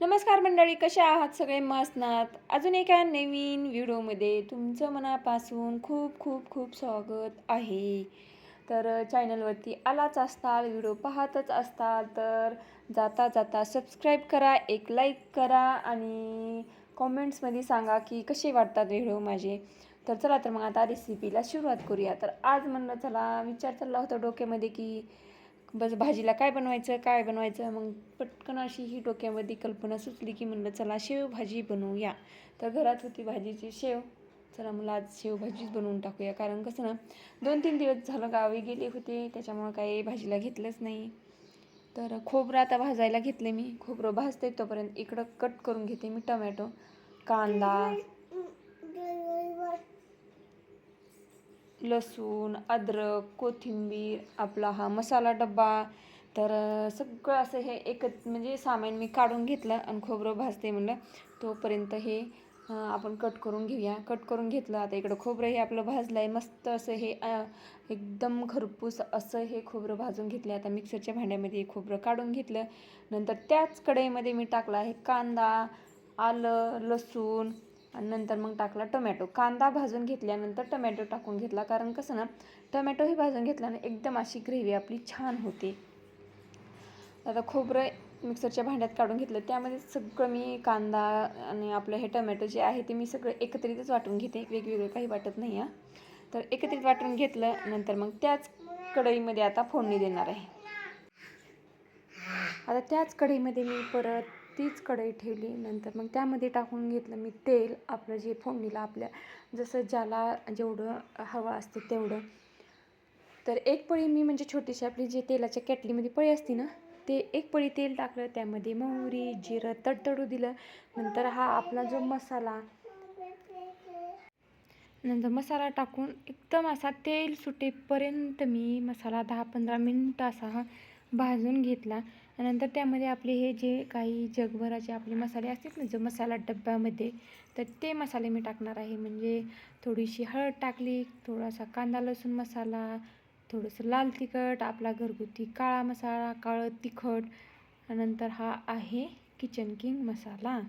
नमस्कार मंडळी कशा आहात? सगळे मसनात अजून एका नवीन व्हिडिओमध्ये तुमचं मनापासून खूप खूप खूप स्वागत आहे. तर चॅनलवरती आलाच असताल व्हिडिओ पाहतच असताल तर जाता जाता सबस्क्राईब करा एक लाईक करा आणि कॉमेंट्समध्ये सांगा की कसे वाटतात व्हिडिओ माझे. तर चला तर मग आता रेसिपीला सुरुवात करूया. तर आज म्हणलं चला विचार चालला होता डोक्यामध्ये की बस भाजीला काय बनवायचं काय बनवायचं मग पटकन अशी ही डोक्यामध्ये कल्पना सुचली की म्हणलं चला शेव भाजी बनवूया. तर घरात होती भाजीची शेव. चला मला आज शेव भाजीच बनवून टाकूया. कारण कसं ना दोन तीन दिवस झालं गावी गेले होते त्याच्यामुळं काही भाजीला घेतलंच नाही. तर खोबरं आता भाजायला घेतले मी. खोबरं भाजते तोपर्यंत इकडं कट करून घेते मी टमॅटो कांदा लसूण अद्रक कोथिंबीर आपला हा मसाला डब्बा. तर सगळं असं हे एकच म्हणजे सामान मी काढून घेतलं आणि खोबरं भाजते म्हणलं. तोपर्यंत हे आपण कट करून घेऊया. कट करून घेतलं आता इकडं खोबरं हे आपलं भाजलं आहे मस्त असं हे एकदम खरपूस असं हे खोबरं भाजून घेतलं आता मिक्सरच्या भांड्यामध्ये हे खोबरं काढून घेतलं. नंतर त्याच कढईमध्ये मी टाकला आहे कांदा आलं लसूण आणि नंतर मग टाकला टोमॅटो. कांदा भाजून घेतल्यानंतर टोमॅटो टाकून घेतला. कारण कसं ना टोमॅटो हे भाजून घेतल्याने एकदम अशी ग्रेव्ही आपली छान होते. आता खोबरं मिक्सरच्या भांड्यात काढून घेतलं. त्यामध्ये सगळं मी कांदा आणि आपलं हे टोमॅटो जे आहे ते मी सगळं एकत्रितच वाटून घेते. वेगवेगळं काही वाटत नाही आहे तर एकत्रित वाटून घेतलं नंतर मग त्याच कढईमध्ये आता फोडणी देणार आहे. आता त्याच कढईमध्ये मी परत तीच कढई ठेवली नंतर मग त्यामध्ये टाकून घेतलं मी तेल आपलं जे फोडणीला आपल्या जसं ज्याला जेवढं हवं असते तेवढं. तर एक पळी मी म्हणजे छोटीशी आपली जी तेलाच्या कॅटलीमध्ये पळी असते ना ते एक पळी तेल टाकलं त्यामध्ये मोहरी जिरं तडतडू दिलं नंतर हा आपला जो मसाला नंतर मसाला टाकून एकदम असा तेल सुटेपर्यंत मी मसाला दहा पंधरा मिनटं असा हा भाजून घेतला. नंतर त्यामध्ये आपले हे जे काही जगभराचे आपले मसाले असतात ना जो मसाला डब्यामध्ये तर ते मसाले मी टाकणार आहे. म्हणजे थोडीशी हळद टाकली थोडासा कांदा लसूण मसाला थोडंसं लाल तिखट आपला घरगुती काळा मसाला काळं तिखट नंतर हा आहे किचन किंग मसाला.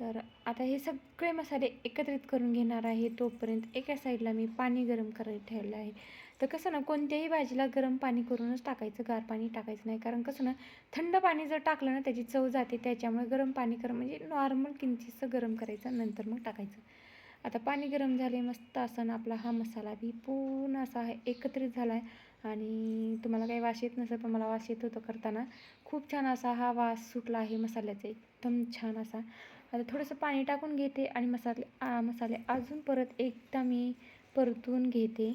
तर आता हे सगळे मसाले एकत्रित करून घेणार आहे. तोपर्यंत एका साईडला मी पाणी गरम करायला ठेवलं आहे. तर कसं ना कोणत्याही भाजीला गरम पाणी करूनच टाकायचं गार पाणी टाकायचं नाही. कारण कसं ना थंड पाणी जर टाकलं ना त्याची चव जाते. त्याच्यामुळे गरम पाणी करा म्हणजे नॉर्मल किंचितचं गरम करायचं नंतर मग टाकायचं. आता पाणी गरम झाले मस्त असं आपला हा मसाला बी पूर्ण असा एकत्रित झाला आहे. आणि तुम्हाला काही वास येत नसेल पण मला वास येत होतं करताना. खूप छान असा हा वास सुटला आहे मसाल्याचा एकदम छान असा. आता थोडंसं पाणी टाकून घेते आणि मसाले मसाले अजून परत एकदा मी परतून घेते.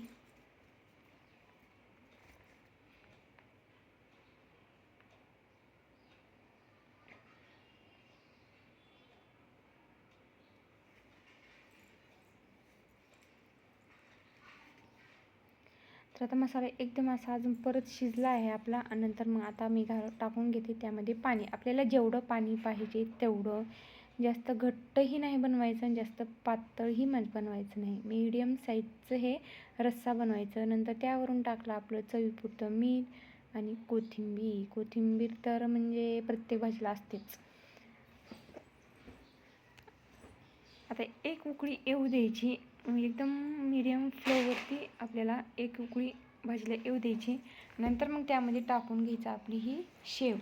तर आता मसाला एकदम असा अजून परत शिजला आहे आपला आणि नंतर मग आता मी घाल टाकून घेते त्यामध्ये पाणी. आपल्याला जेवढं पाणी पाहिजे तेवढं. जास्त घट्टही नाही बनवायचं आणि जास्त पातळही मग बनवायचं नाही. मीडियम साईजचं हे रस्सा बनवायचं. नंतर त्यावरून टाकलं आपलं चवीपुरतं मीठ आणि कोथिंबीर. कोथिंबीर तर म्हणजे प्रत्येक भाजीला असतेच. आता एक उकळी येऊ द्यायची. म्हणजे एकदम मीडियम फ्लोवरती आपल्याला एक उकळी भाजीला येऊ द्यायची. नंतर मग त्यामध्ये टाकून घ्यायचं आपली ही शेव.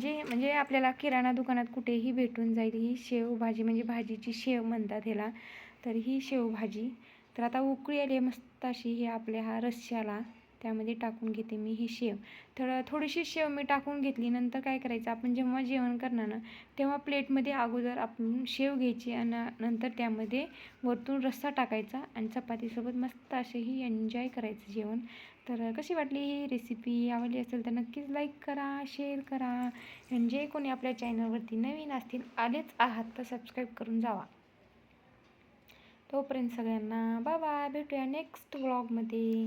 जे म्हणजे आपल्याला किराणा दुकानात कुठेही भेटून जाईल ही शेव भाजी म्हणजे भाजीची शेव म्हणतात ह्याला. तर ही शेव भाजी. तर आता उकळी आली आहे मस्त अशी हे आपल्या हा रश्श्याला त्यामध्ये टाकून घेते मी ही शेव. तर थोडीशी शेव मी टाकून घेतली नंतर काय करायचं आपण जेव्हा जेवण करणार ना तेव्हा प्लेटमध्ये अगोदर आपण शेव घ्यायची आणि नंतर त्यामध्ये वरतून रस्सा टाकायचा आणि चपातीसोबत मस्त असेही एन्जॉय करायचं जेवण. तर कशी वाटली ही रेसिपी आवडली असेल तर नक्कीच लाईक करा शेअर करा. आणि जे कोणी आपल्या चॅनलवरती नवीन असतील आलेच आहात तर सबस्क्राईब करून जावा. तोपर्यंत सगळ्यांना बाय बाय भेटूया नेक्स्ट व्लॉगमध्ये